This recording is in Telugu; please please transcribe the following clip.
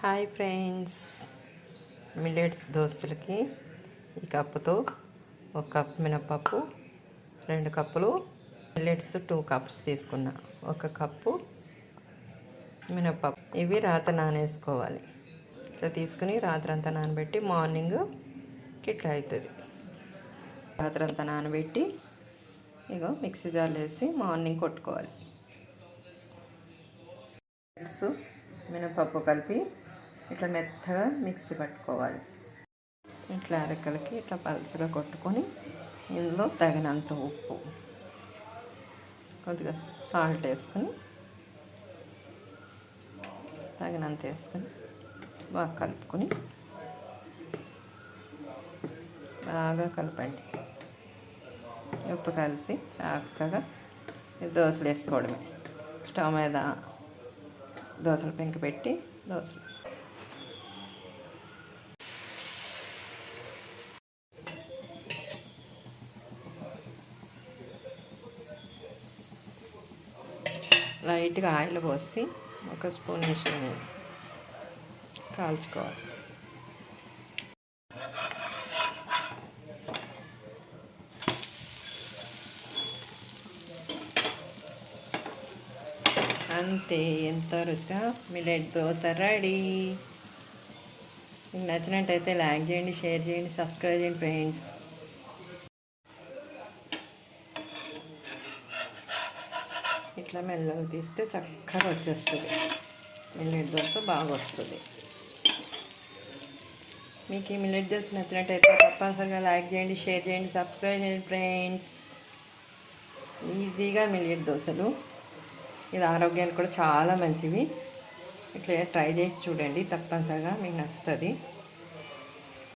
Hi friends. మిల్లెట్స్ దోస్తులకి ఈ కప్పుతో ఒక కప్ మినపప్పు రెండు కప్పులు మిల్లెట్స్ టూ కప్స్ తీసుకున్నా. ఒక కప్పు మినపప్పు ఇవి రాత్రి నానేసుకోవాలి. ఇట్లా తీసుకుని రాత్రి అంతా నానబెట్టి మార్నింగ్ ఇట్లా అవుతుంది రాత్రి అంతా నానబెట్టి ఇగో మిక్సీ జార్లు వేసి మార్నింగ్ కొట్టుకోవాలి. మిక్స్ మినపప్పు కలిపి ఇట్లా మెత్తగా మిక్సీ పట్టుకోవాలి. ఇట్లా అరకలకి ఇట్లా పలుసుగా కొట్టుకొని ఇందులో తగినంత ఉప్పు కొద్దిగా సాల్ట్ వేసుకొని తగినంత వేసుకొని బాగా కలుపుకొని బాగా కలపండి. ఉప్పు కలిసి చక్కగా దోశలు వేసుకోవడమే. స్టవ్ మీద దోశలు పెంక పెట్టి దోశలు వేసుకోవడం లైట్గా ఆయిల్ పోసి ఒక స్పూన్ వేసి కాల్చుకోవాలి. అంతే ఎంత రుచిగా మిలెట్ దోశ రెడీ. మీకు నచ్చినట్టయితే లైక్ చేయండి షేర్ చేయండి సబ్స్క్రైబ్ చేయండి ఫ్రెండ్స్. ఇట్లా మెల్లగా తీస్తే చక్కగా వచ్చేస్తుంది. మిల్లెట్ దోశ బాగా వస్తుంది. మీకు ఈ మిల్లెట్ దోశ నచ్చినట్టయితే తప్పనిసరిగా లైక్ చేయండి షేర్ చేయండి సబ్స్క్రైబ్ చేయండి ఫ్రెండ్స్. ఈజీగా మిల్లెట్ దోశలు. ఇది ఆరోగ్యానికి కూడా చాలా మంచివి. ఇట్లా ట్రై చేసి చూడండి తప్పనిసరిగా మీకు నచ్చుతుంది.